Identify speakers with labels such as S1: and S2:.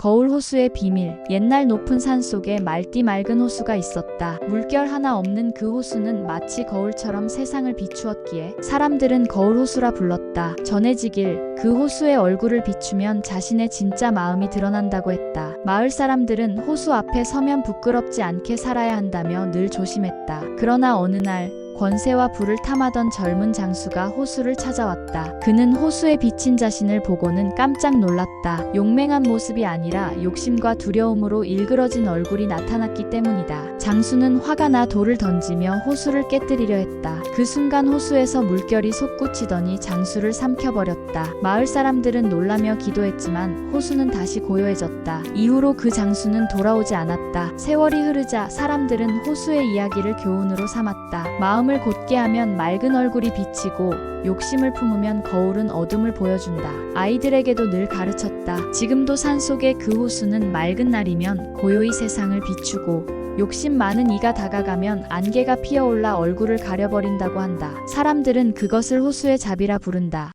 S1: 거울 호수의 비밀. 옛날 높은 산 속에 맑디 맑은 호수가 있었다. 물결 하나 없는 그 호수는 마치 거울처럼 세상을 비추었기에 사람들은 거울 호수라 불렀다. 전해지길 그 호수의 얼굴을 비추면 자신의 진짜 마음이 드러난다고 했다. 마을 사람들은 호수 앞에 서면 부끄럽지 않게 살아야 한다며 늘 조심했다. 그러나 어느 날 권세와 부를 탐하던 젊은 장수가 호수를 찾아왔다. 그는 호수에 비친 자신을 보고는 깜짝 놀랐다. 용맹한 모습이 아니라 욕심과 두려움으로 일그러진 얼굴이 나타났기 때문이다. 장수는 화가 나 돌을 던지며 호수를 깨뜨리려 했다. 그 순간 호수에서 물결이 솟구치더니 장수를 삼켜버렸다. 마을 사람들은 놀라며 기도했지만 호수는 다시 고요해졌다. 이후로 그 장수는 돌아오지 않았다. 세월이 흐르자 사람들은 호수의 이야기를 교훈으로 삼았다. 마음을 곧게 하면 맑은 얼굴이 비치고 욕심을 품으면 거울은 어둠을 보여준다. 아이들에게도 늘 가르쳤다. 지금도 산속의 그 호수는 맑은 날이면 고요히 세상을 비추고 욕심 많은 이가 다가가면 안개가 피어올라 얼굴을 가려버린다고 한다. 사람들은 그것을 호수의 자비라 부른다.